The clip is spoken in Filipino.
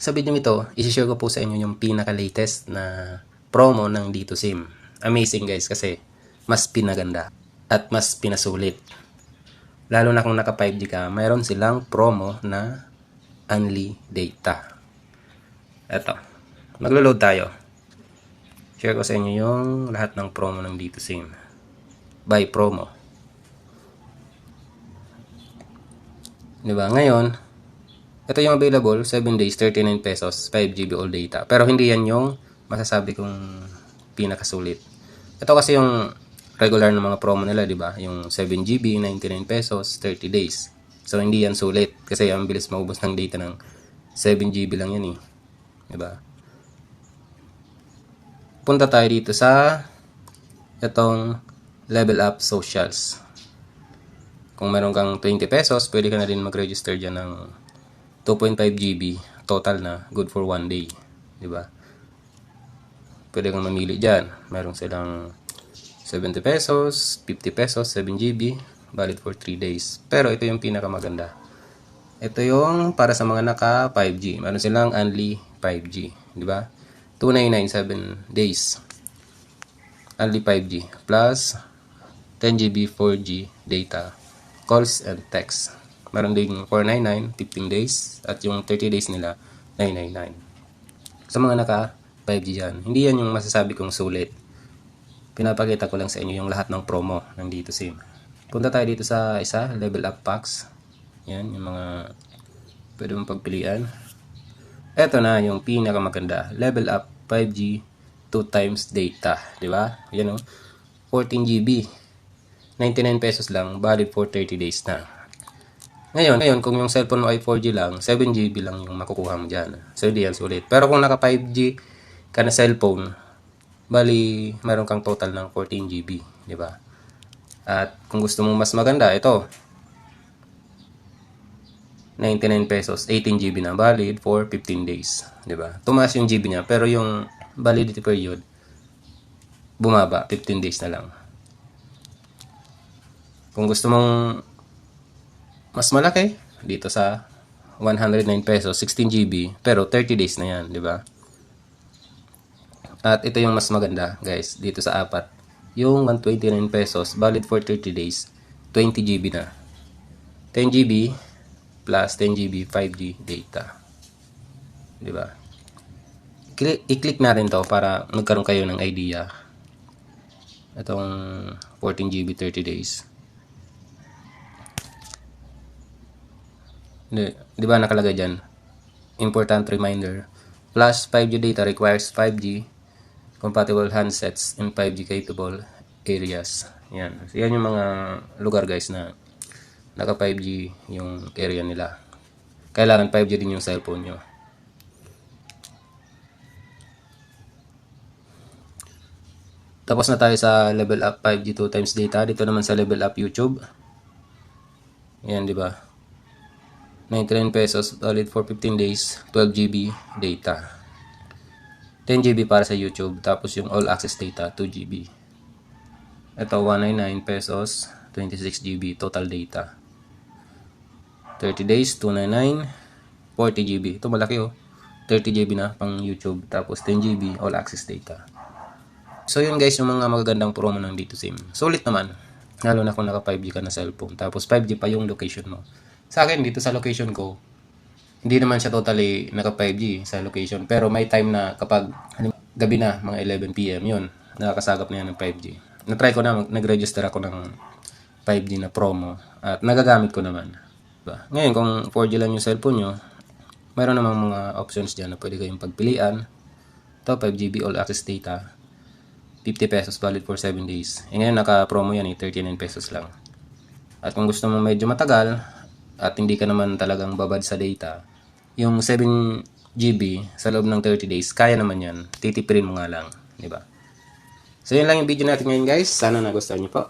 Sa video ito, isi-share ko po sa inyo yung pinaka-latest na promo ng Dito SIM. Amazing guys kasi mas pinaganda at mas pinasulit. Lalo na kung naka 5G ka, mayroon silang promo na Unli Data. Eto, maglo-load tayo. Share ko sa inyo yung lahat ng promo ng Dito SIM. By promo. Diba? Ngayon, ito yung available, 7 days, 39 pesos, 5 GB all data. Pero hindi yan yung masasabi kong pinakasulit. Ito kasi yung regular na mga promo nila, di ba? Yung 7 GB, 99 pesos, 30 days. So, hindi yan sulit. Kasi ang bilis maubos ng data ng 7 GB lang yan eh. Di ba? Punta tayo dito sa itong Level Up Socials. Kung meron kang 20 pesos, pwede ka na rin mag-register dyan ng 2.5 GB total na good for one day. Di ba? Pwede kang mamili dyan. Meron silang 70 pesos, 50 pesos, 7 GB, valid for 3 days. Pero ito yung pinakamaganda. Ito yung para sa mga naka 5G. Meron silang only 5G. Di ba? 299 7 days. Only 5G. Plus 10 GB 4G data. Calls and text. Meron ding 499, 15 days. At yung 30 days nila, 999. Sa mga naka 5G dyan. Hindi yan yung masasabi kong sulit. Pinapakita ko lang sa inyo yung lahat ng promo ng dito SIM. Punta tayo dito sa isa, level up packs. Yan, yung mga pwede mong pagpilian. Ito na yung pinakamaganda. Level up 5G 2 times data. Di ba? Yan o. 14 GB. 99 pesos lang. Valid for 30 days na. Ngayon, ngayon, kung yung cellphone mo ay 4G lang, 7 GB lang yung makukuha mo dyan. So, hindi yan sulit. Pero kung naka 5G ka na cellphone, bali, meron kang total ng 14 GB. Di ba? At kung gusto mo mas maganda, ito. 99 pesos, 18 GB na valid for 15 days. Di ba? Tumaas yung GB niya, pero yung validity period, bumaba, 15 days na lang. Kung gusto mong mas malaki dito sa 109 pesos, 16 GB, pero 30 days na yan, di ba? At ito yung mas maganda, guys, dito sa apat. Yung 129 pesos, valid for 30 days, 20 GB na. 10 GB plus 10 GB 5G data. Di ba? Click- I-click natin to para magkaroon kayo ng idea. Itong 14 GB 30 days. Di, di ba nakalagay dyan? Important reminder. Plus 5G data requires 5G compatible handsets in 5G capable areas. Yan. So, yan yung mga lugar guys na naka 5G yung area nila. Kailangan 5G din yung cellphone nyo. Tapos na tayo sa level up 5G 2 times data. Dito naman sa level up YouTube. Yan, di ba? 99 pesos valid for 15 days, 12 GB data. 10 GB para sa YouTube, tapos yung all access data, 2 GB. Ito, 199 pesos, 26 GB total data. 30 days, 299, 40 GB. Ito malaki oh. 30 GB na pang YouTube, tapos 10 GB all access data. So yun guys, yung mga magagandang promo ng dito SIM. Sulit naman. Lalo na kung naka 5G ka na cellphone. Tapos 5G pa yung location mo. Sa akin, dito sa location ko, hindi naman siya totally naka 5G sa location. Pero may time na kapag gabi na, mga 11pm, yun, nakakasagap na yan ng 5G. Na-try ko na, nag-register ako ng 5G na promo at nagagamit ko naman. Diba? Ngayon, kung 4G lang yung cellphone nyo, mayroon namang mga options dyan na pwede kayong pagpilian. Ito, 5GB all access data. 50 pesos valid for 7 days. E ngayon, naka-promo yan eh, 39 pesos lang. At kung gusto mo medyo matagal, at hindi ka naman talagang babad sa data, yung 7 GB sa loob ng 30 days, kaya naman yan. Titipirin mo nga lang, di ba? So, yun lang yung video natin ngayon guys. Sana nagustuhan niyo po.